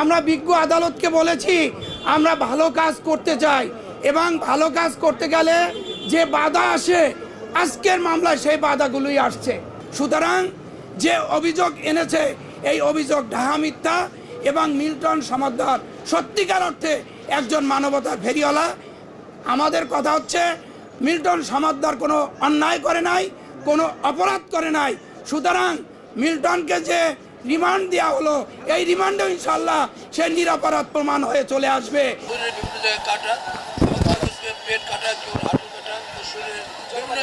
আমরা বিজ্ঞ আদালতকে বলেছি, আমরা ভালো কাজ করতে চাই। এবং ভালো কাজ করতে গেলে যে বাধা আসে, আজকের মামলায় সেই বাধাগুলোই আসছে। সুতরাং যে অভিযোগ এনেছে, এই অভিযোগ ঢাহা মিথ্যা এবং মিল্টন সমাদ্দার সত্যিকার অর্থে একজন মানবতার ফেরিওয়ালা আমাদের কথা হচ্ছে, মিল্টন সমাদ্দার কোনো অন্যায় করে নাই, কোনো অপরাধ করে নাই। সুতরাং মিল্টনকে যে রিমান্ড দেওয়া হলো। এই রিমান্ডেও ইনশাল্লাহ সে নিরাপরাধ প্রমাণ হয়ে চলে আসবে। কাটা পেট কাটা, কেউ হাঁটু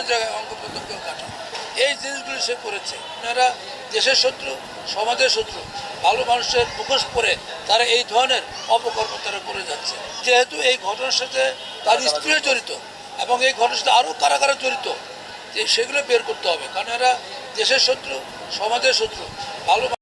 জায়গায় অঙ্গ প্রত্যঙ্গ কাটা। এই জিনিসগুলি সে করেছে। আপনারা দেশের শত্রু, সমাজের শত্রু, ভালো মানুষের মুখোশ পরে তারা এই ধরনের অপকর্ম তারা করে যাচ্ছে। যেহেতু এই ঘটনার সাথে তার স্ত্রীও জড়িত এবং এই ঘটনার সাথে আরও কারা কারা জড়িত সেগুলো বের করতে হবে। কারণ এরা দেশের শত্রু, সমাজের শত্রু, ভালো